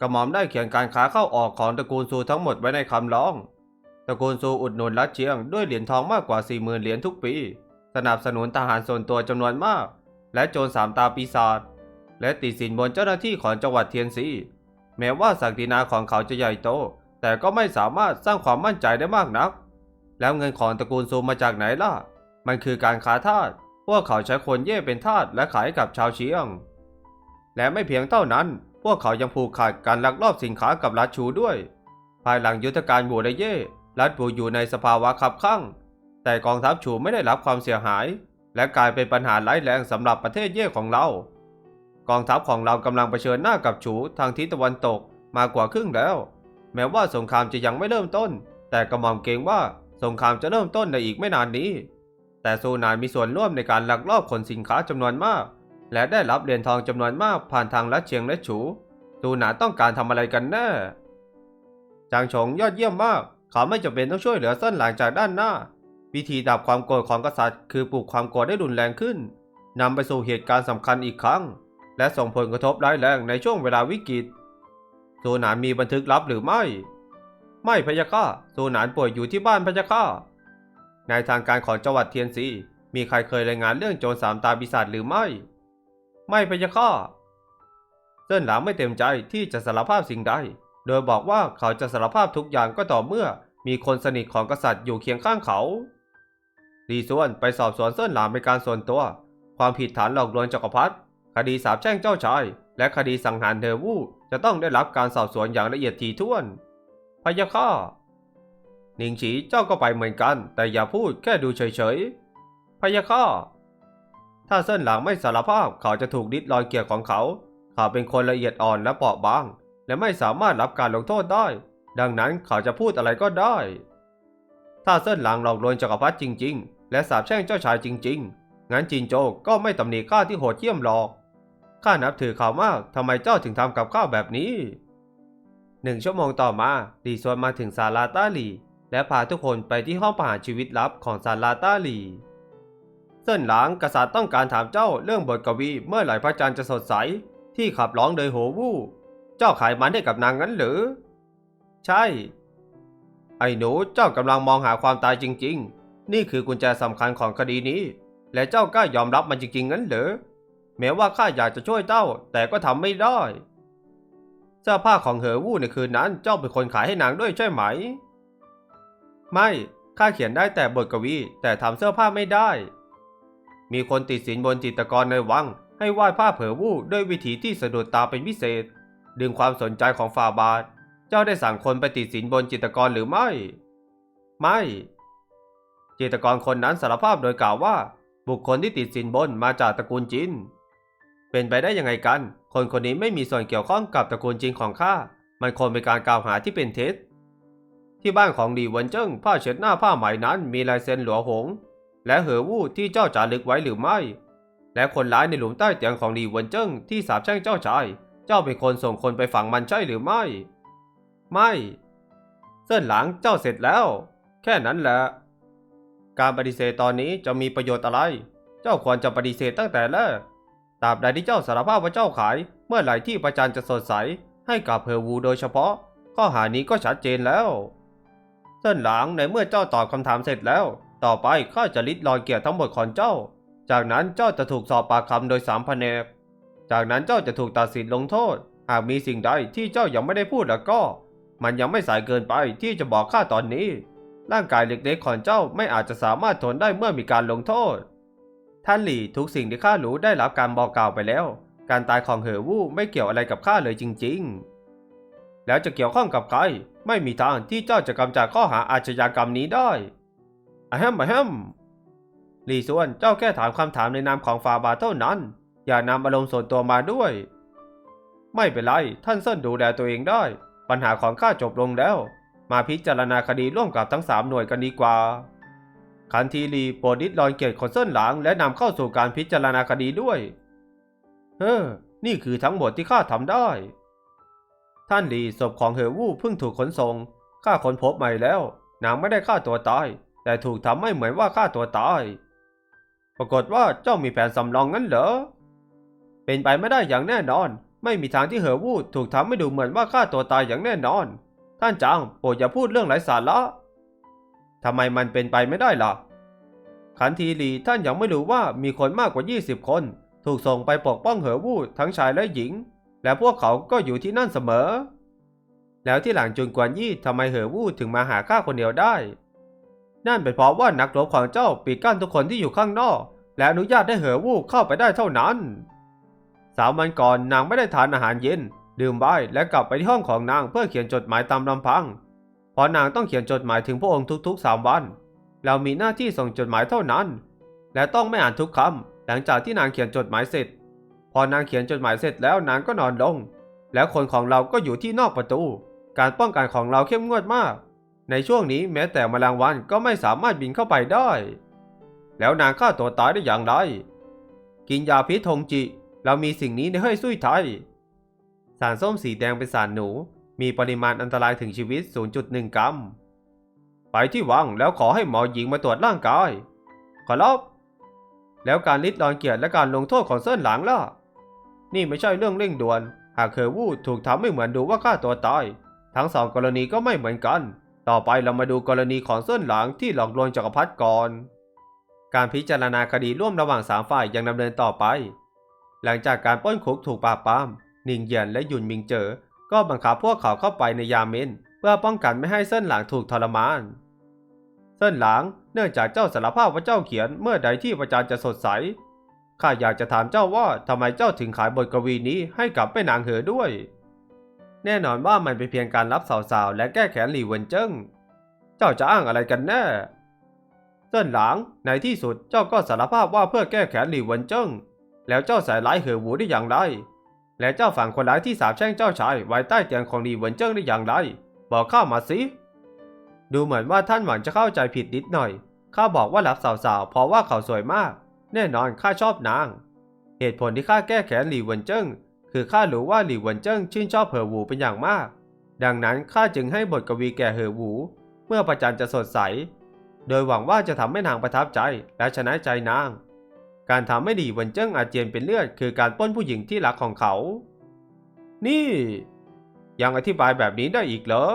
กระหม่อมได้เขียนการค้าเข้าออกของตระกูลซูทั้งหมดไว้ในคำร้อง ตระกูลซูอุดหนุนรัสเชียงด้วยเหรียญทองมากกว่า 40,000 เหรียญทุกปี สนับสนุนทหารส่วนตัวจำนวนมาก และโจรสามตาปีศาจ และติดสินบนเจ้าหน้าที่ของจังหวัดเทียนซี แม้ว่าศักดินาของเขาจะใหญ่โต แต่ก็ไม่สามารถสร้างความมั่นใจได้มากนัก แล้วเงินของตระกูลซูมาจากไหนล่ะ มันคือการค้าทาส พวกเขาใช้คนเย่เป็นทาสและขายกับชาวเชียง และไม่เพียงเท่านั้น วกเขายังผูกขาดการลักลอบสินค้ากับรัฐชูด้วย ภายหลังยุทธการบูไดเย่รัฐบูอยู่ในสภาวะขับข้างแต่กองทัพชูไม่ได้รับความเสียหาย และกลายเป็นปัญหาร้ายแรงสำหรับประเทศเย่ของเรา กองทัพของเรากำลังเผชิญหน้ากับชูทางทิศตะวันตกมากกว่าครึ่งแล้ว แม้ว่าสงครามจะยังไม่เริ่มต้น แต่กระหม่อมเกรงว่าสงครามจะเริ่มต้นในอีกไม่นานนี้ แต่ซูนานมีส่วนร่วมในการลักลอบขนสินค้าจำนวนมาก และได้รับเหรียญทองจำนวนมากผ่านทางลัดเชียงและฉูซูหนานต้องการทำอะไรกันแน่จางฉงยอดเยี่ยมมาก เขาไม่จำเป็นต้องช่วยเหลือเส้นหลังจากด้านหน้า วิธีดับความโกรธของกษัตริย์ คือปลุกความโกรธได้รุนแรงขึ้นนำไปสู่เหตุการณ์สำคัญอีกครั้ง และส่งผลกระทบร้ายแรงในช่วงเวลาวิกฤตซูหนานมีบันทึกลับหรือไม่ ไม่พะยะค่ะซูหนานป่วยอยู่ที่บ้านพะยะค่ะในทางการของจังหวัดเทียนซีมีใครเคยรายงานเรื่องโจรสามตาปีศาจหรือไม่ ไม่พยะค่ะเส้นหลางไม่เต็มใจที่จะสารภาพสิ่งใด โดยบอกว่าเขาจะสารภาพทุกอย่างก็ต่อเมื่อมีคนสนิทของกษัตริย์อยู่เคียงข้างเขาลีส่วนไปสอบสวนเส้นหลางเป็นการส่วนตัว ความผิดฐานหลอกลวงจักรพรรดิ คดีสาปแช่งเจ้าชาย และคดีสังหารเทวูจะต้องได้รับการสอบสวนอย่างละเอียดถี่ถ้วน พยะค่ะหนิงฉีเจ้าก็ไปเหมือนกัน แต่อย่าพูดแค่ดูเฉยๆพยะค่ะ ถ้าเส้นหลังไม่สารภาพเขาจะถูกดิดรอยเกียรติของเขาเขาเป็นคนละเอียดอ่อนและเปราะบาง และไม่สามารถรับการลงโทษได้ ดังนั้นเขาจะพูดอะไรก็ได้ ถ้าเส้นหลังหลอกลวงจักรพรรดิจริง ๆ และสาปแช่งเจ้าชายจริง ๆ งั้นจินโจก็ไม่ตำหนิข้าที่โหดเหี้ยมหรอก ข้านับถือเขามากทำไมเจ้าถึงทำกับข้าแบบนี้ หนึ่งชั่วโมงต่อมาดีซวนมาถึงศาลาต้าหลี และพาทุกคนไปที่ห้องประหารชีวิตลับของศาลาต้าหลี เส้นหลางกษัตริย์ต้องการถามเจ้าเรื่องบทกวีเมื่อไหร่พระจันทร์จะสดใส ที่ขับร้องโดยโหวู่ เจ้าขายมันให้กับนางงั้นหรือ ใช่ ไอ้หนูเจ้ากำลังมองหาความตายจริง ๆ นี่คือกุญแจสำคัญของคดีนี้ และเจ้ากล้ายอมรับมันจริงๆงั้นหรือแม้ว่าข้าอยากจะช่วยเจ้า แต่ก็ทำไม่ได้เสื้อผ้าของเหอวู่ในคืนนั้นเจ้าเป็นคนขายให้นางด้วยใช่ไหม ไม่ข้าเขียนได้แต่บทกวีแต่ทำเสื้อผ้าไม่ได้ มีคนติดสินบนจิตรกรในวัง ให้วาดภาพเหอวู่ด้วยวิธีที่สะดุดตาเป็นพิเศษ ดึงความสนใจของฝ่าบาท เจ้าได้สั่งคนไปติดสินบนจิตรกรหรือไม่ ไม่ จิตรกรคนนั้นสารภาพโดยกล่าวว่า บุคคลที่ติดสินบนมาจากตระกูลจินเป็นไปได้ยังไงกัน คนคนนี้ไม่มีส่วนเกี่ยวข้องกับตระกูลจินของข้ามันคงเป็นการกล่าวหาที่เป็นเท็จที่บ้านของดีเวินเจิ้งผ้าเช็ดหน้าผ้าไหมนั้นมีลายเซ็นหลัวหง และเหอวู่ที่เจ้าจารึกไว้หรือไม่ และคนร้ายในหลุมใต้เตียงของดีหวนเจิ้งที่สาปแช่งเจ้าชาย เจ้าเป็นคนส่งคนไปฝังมันใช่หรือไม่ ไม่ เส้นหลังเจ้าเสร็จแล้ว แค่นั้นแหละ การปฏิเสธตอนนี้จะมีประโยชน์อะไร เจ้าควรจะปฏิเสธตั้งแต่แรกตราบใดที่เจ้าสารภาพว่าเจ้าขาย เมื่อไหร่ที่ประจันจะสดใส ให้กับเพอวูโดยเฉพาะ ข้อหานี้ก็ชัดเจนแล้ว เส้นหลังในเมื่อเจ้าตอบคำถามเสร็จแล้ว ต่อไปข้าจะลิดรอนเกียรติทั้งหมดของเจ้า จากนั้นเจ้าจะถูกสอบปากคำโดยสามแผนกจากนั้นเจ้าจะถูกตัดสินลงโทษ หากมีสิ่งใดที่เจ้ายังไม่ได้พูดแล้วก็ มันยังไม่สายเกินไปที่จะบอกข้าตอนนี้ ร่างกายเล็กๆของเจ้าไม่อาจจะสามารถทนได้เมื่อมีการลงโทษ ท่านหลี่ทุกสิ่งที่ข้ารู้ได้รับการบอกกล่าวไปแล้ว การตายของเหอวู่ไม่เกี่ยวอะไรกับข้าเลยจริง ๆ แล้วจะเกี่ยวข้องกับใคร ไม่มีทางที่เจ้าจะกำจัดข้อหาอาชญากรรมนี้ได้ อะแฮมอะแฮมหลี่ส่วนเจ้าแค่ถามคำถามในนามของฟาบาทเท่านั้น อย่านำอารมณ์ส่วนตัวมาด้วย ไม่เป็นไร ท่านเส้นดูแลตัวเองได้ ปัญหาของข้าจบลงแล้ว มาพิจารณาคดีร่วมกับทั้งสามหน่วยกันดีกว่า คันทีรีโปรดดิดรอนเกียรติของเส้นหลางและนำเข้าสู่การพิจารณาคดีด้วย เฮ้อ นี่คือทั้งหมดที่ข้าทำได้ ท่านลีศพของเฮอวู่เพิ่งถูกขนส่งข้าค้นพบใหม่แล้วนางไม่ได้ฆ่าตัวตาย แต่ถูกทำให้เหมือนว่าฆ่าตัวตาย ปรากฏว่าเจ้ามีแผนสำรองงั้นเหรอ เป็นไปไม่ได้อย่างแน่นอน ไม่มีทางที่เหอวูดถูกทำให้ดูเหมือนว่าฆ่าตัวตายอย่างแน่นอน ท่านจางโปรดอย่าพูดเรื่องไร้สาระทำไมมันเป็นไปไม่ได้ล่ะ ขันทีหลีท่านยังไม่รู้ว่ามีคนมากกว่า 20 คน ถูกส่งไปปกป้องเหอวูดทั้งชายและหญิง และพวกเขาก็อยู่ที่นั่นเสมอ แล้วที่หลังจุนกวนยี่ทำไมเหอวูดถึงมาหาข้าคนเดียวได้ นั่นเป็นเพราะว่านักรบของเจ้าปิดกั้นทุกคนที่อยู่ข้างนอก และอนุญาตให้เหอวูเข้าไปได้เท่านั้น สามวันก่อนนางไม่ได้ทานอาหารเย็น ดื่มไวน์และกลับไปที่ห้องของนางเพื่อเขียนจดหมายตามลำพัง เพราะนางต้องเขียนจดหมายถึงพระองค์ทุกๆสามวัน เรามีหน้าที่ส่งจดหมายเท่านั้น และต้องไม่อ่านทุกคำหลังจากที่นางเขียนจดหมายเสร็จ พอนางเขียนจดหมายเสร็จแล้วนางก็นอนลง แล้วคนของเราก็อยู่ที่นอกประตู การป้องกันของเราเข้มงวดมาก ในช่วงนี้แม้แต่แมลงวันก็ไม่สามารถบินเข้าไปได้ แล้วนางฆ่าตัวตายได้อย่างไร กินยาพิษทงจิ เรามีสิ่งนี้ในเฮ้ยซุยไทย สารส้มสีแดงเป็นสารหนู มีปริมาณอันตรายถึงชีวิต 0.1 กรัม ไปที่วังแล้วขอให้หมอหญิงมาตรวจร่างกาย ขอรับแล้วการลิดรอนเกียรติและการลงโทษของเส้นหลังล่ะ นี่ไม่ใช่เรื่องเร่งด่วน หากเคอวูดถูกทำให้เหมือนดูว่าฆ่าตัวตาย ทั้งสองกรณีก็ไม่เหมือนกัน ต่อไปเรามาดูกรณีของเส้นหลังที่หลอกลวงจักรพรรดิก่อน การพิจารณาคดีร่วมระหว่างสามฝ่ายยังดำเนินต่อไป หลังจากการป้นคุกถูกปราบปรามนิงเหยียนและหยุนมิงเจอ ก็บังคับพวกเขาเข้าไปในยาเมนเพื่อป้องกันไม่ให้เส้นหลังถูกทรมาน เส้นหลังเนื่องจากเจ้าสารภาพว่าเจ้าเขียนเมื่อใดที่ประจานจะสดใสข้าอยากจะถามเจ้าว่าทำไมเจ้าถึงขายบทกวีนี้ให้กับแม่นางเหอด้วย แน่นอนว่ามันเป็นเพียงการรับสาวๆ และแก้แค้นหลี่เวินเจิ้ง เจ้าจะอ้างอะไรกันแน่ เส้นหลังในที่สุดเจ้าก็สารภาพว่าเพื่อแก้แค้นหลี่เวินเจิ้ง แล้วเจ้าใส่ร้ายเหอหูได้อย่างไร และเจ้าฝังคนร้ายที่สาบแช่งเจ้าชายไว้ใต้เตียงของหลี่เวินเจิ้งได้อย่างไร บอกข้ามาสิ ดูเหมือนว่าท่านหวังจะเข้าใจผิดนิดหน่อย ข้าบอกว่ารับสาวๆ เพราะว่าเขาสวยมาก แน่นอนข้าชอบนาง เหตุผลที่ข้าแก้แค้นหลี่เวินเจิ้ง คือข้ารู้ว่าหลี่เวินเจิ้งชื่นชอบเหอหวูเป็นอย่างมาก ดังนั้นข้าจึงให้บทกวีแก่เหอหวู เมื่อประจันจะสดใส โดยหวังว่าจะทำให้นางประทับใจและชนะใจนาง การทำให้หลี่เวินเจิ้งอาเจียนเป็นเลือดคือการป้นผู้หญิงที่รักของเขา นี่ ยังอธิบายแบบนี้ได้อีกเหรอ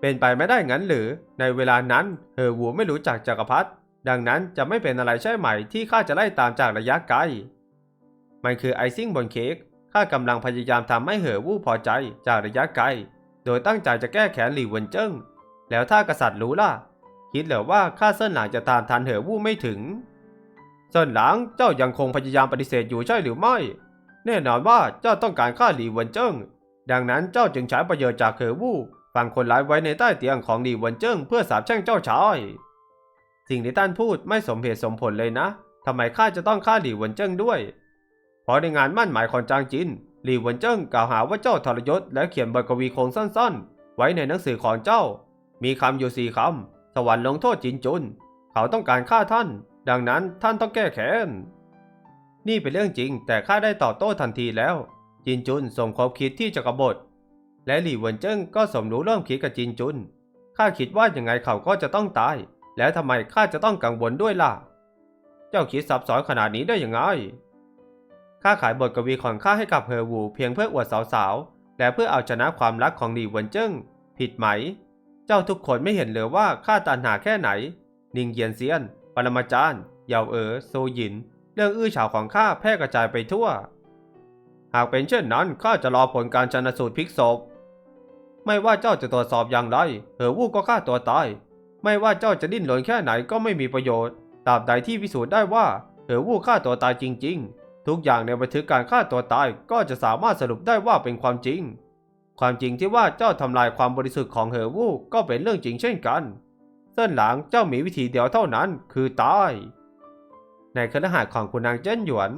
เป็นไปไม่ได้งั้นหรือ ในเวลานั้นเหอหวูไม่รู้จักจักรพรรดิดังนั้นจะไม่เป็นอะไรใช่ไหมที่ข้าจะไล่ตามจากระยะไกล มันคือไอซิ่งบนเค้ก ข้ากำลังพยายามทำให้เหอวู้พอใจจากระยะไกล โดยตั้งใจจะแก้แค้นหลี่เวินเจิ้ง แล้วถ้ากษัตริย์รู้ล่ะ คิดเหรอว่าข้าเส้นหลางจะตามทันเหอวู้ไม่ถึง เส้นหลางเจ้ายังคงพยายามปฏิเสธอยู่ใช่หรือไม่ แน่นอนว่าเจ้าต้องการฆ่าหลี่เวินเจิ้ง ดังนั้นเจ้าจึงใช้ประโยชน์จากเหอวู้ฝังคนร้ายไว้ในใต้เตียงของหลี่เวินเจิ้งเพื่อสาบแช่งเจ้าชาย สิ่งที่ท่านพูดไม่สมเหตุสมผลเลยนะทำไมข้าจะต้องฆ่าหลี่เวินเจิ้งด้วย พราะในงานมั่นหมายของจางจินหลี่หวนเจิ้งกล่าวหาว่าเจ้าทรยศและเขียนบทกวีโครงสั้นๆ ไว้ในหนังสือของเจ้า มีคำอยู่สี่คำ สวรรค์ลงโทษจินจุน เขาต้องการฆ่าท่าน ดังนั้นท่านต้องแก้แค้น นี่เป็นเรื่องจริงแต่ข้าได้ตอบโต้ทันทีแล้ว จินจุนส่งความคิดที่จะกบฏและหลี่หวนเจิ้งก็สมรู้ร่วมคิดกับจินจุน ข้าคิดว่ายังไงเขาก็จะต้องตาย แล้วทำไมข้าจะต้องกังวลด้วยล่ะ เจ้าคิดซับซ้อนขนาดนี้ได้ยังไง ข้าขายบทกวีของข้าให้กับเฮอวูเพียงเพื่ออวดสาวๆ และเพื่อเอาชนะความรักของหลีหวนเจิ้ง ผิดไหม เจ้าทุกคนไม่เห็นเลยว่าข้าตันหาแค่ไหน นิงเยียนเซียน ปรมาจารย์ เยาเอ๋อโซหยิน เรื่องอื้อฉาวของข้าแพร่กระจายไปทั่ว หากเป็นเช่นนั้นข้าจะรอผลการชนสูตรพลิกศพ ไม่ว่าเจ้าจะตรวจสอบอย่างไรเหอวูก็ฆ่าตัวตาย ไม่ว่าเจ้าจะดิ้นรนแค่ไหนก็ไม่มีประโยชน์ตราบใดที่พิสูจน์ได้ว่าเหอวูฆ่าตัวตายจริง ๆ ทุกอย่างในบันทึกการฆ่าตัวตายก็จะสามารถสรุปได้ว่าเป็นความจริง ความจริงที่ว่าเจ้าทำลายความบริสุทธิ์ของเหอวูก็เป็นเรื่องจริงเช่นกัน เส้นหลังเจ้ามีวิธีเดียวเท่านั้นคือตาย ในคฤหาของคุณนางเจิ้นหยวน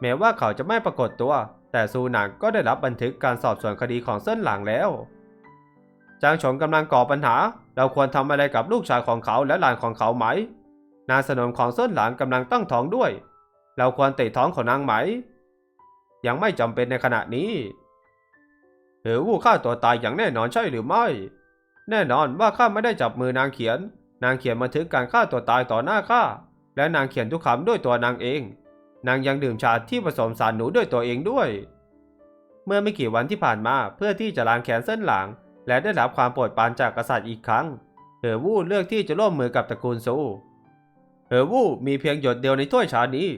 แม้ว่าเขาจะไม่ปรากฏตัว แต่ซูหนางก็ได้รับบันทึกการสอบสวนคดีของเส้นหลังแล้ว จางฉงกำลังก่อปัญหา เราควรทำอะไรกับลูกชายของเขาและหลานของเขาไหม นางสนมของเส้นหลังกำลังตั้งท้องด้วย เราควรเตะท้องของนางไหม ยังไม่จำเป็นในขณะนี้เหอวู่ฆ่าตัวตายอย่างแน่นอนใช่หรือไม่ แน่นอนว่าข้าไม่ได้จับมือนางเขียน นางเขียนบันทึกการฆ่าตัวตายต่อหน้าข้าและนางเขียนทุกคำด้วยตัวนางเอง นางยังดื่มชาที่ผสมสารหนูด้วยตัวเองด้วย เมื่อไม่กี่วันที่ผ่านมาเพื่อที่จะล้างแค้นเส้นหลัง และได้รับความโปรดปรานจากกษัตริย์อีกครั้งเหอวู่เลือกที่จะร่วมมือกับตระกูลซูเหอวู่มีเพียงหยดเดียวในถ้วยชานี้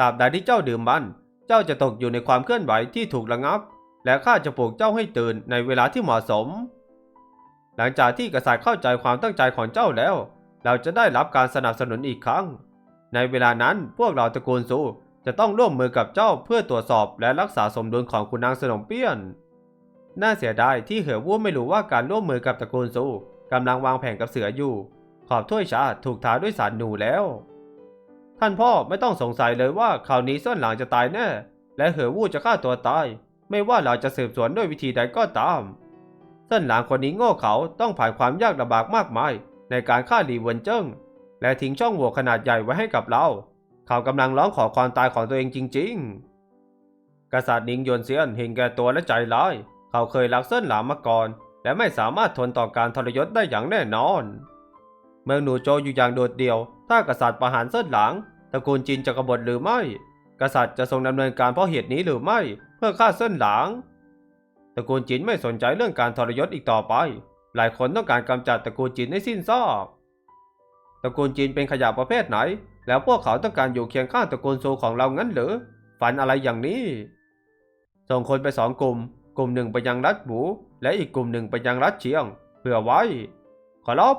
ตราบใดที่เจ้าดื่มมัน เจ้าจะตกอยู่ในความเคลื่อนไหวที่ถูกระงับ และข้าจะปลุกเจ้าให้ตื่นในเวลาที่เหมาะสม หลังจากที่กษัตริย์เข้าใจความตั้งใจของเจ้าแล้ว เราจะได้รับการสนับสนุนอีกครั้ง ในเวลานั้นพวกเราตระกูลซูจะต้องร่วมมือกับเจ้าเพื่อตรวจสอบและรักษาสมดุลของคุณนางสนมเปี้ยน น่าเสียดายที่เหอวู้ไม่รู้ว่าการร่วมมือกับตระกูลซูกำลังวางแผนกับเสืออยู่ ขอบถ้วยชาถูกทาด้วยสารหนูแล้ว ท่านพ่อไม่ต้องสงสัยเลยว่าคราวนี้เส้นหลางจะตายแน่ และเหอวู้จะฆ่าตัวตาย ไม่ว่าเราจะสืบสวนด้วยวิธีใดก็ตามเส้นหลางคนนี้โง่เขาต้องผ่านความยากลำบากมากมาย ในการฆ่าหลีเวินเจิ้งและทิ้งช่องโหว่ขนาดใหญ่ไว้ให้กับเรา เขากำลังร้องขอความตายของตัวเองจริง ๆ กษัตริย์นิงยวนเซียนเห็นแก่ตัวและใจร้าย เขาเคยรักเส้นหลามมาก่อน และไม่สามารถทนต่อการทรยศได้อย่างแน่นอน เมืองหนูโจอยู่อย่างโดดเดี่ยว ถ้ากษัตริย์ประหารเส้นหลาง ตระกูลจินจะกบฏหรือไม่ กษัตริย์จะทรงดำเนินการเพราะเหตุนี้หรือไม่ เพื่อฆ่าเส้นหลางตระกูลจินไม่สนใจเรื่องการทรยศอีกต่อไป หลายคนต้องการกำจัดตระกูลจินให้สิ้นซากตระกูลจีนเป็นขยะประเภทไหน แล้วพวกเขาต้องการอยู่เคียงข้างตระกูลซูของเรางั้นหรือ ฝันอะไรอย่างนี้ ส่งคนไปสองกลุ่ม กลุ่มหนึ่งไปยังรัฐหมู และอีกกลุ่มหนึ่งไปยังรัฐเชียง เพื่อไว้ ขอรับ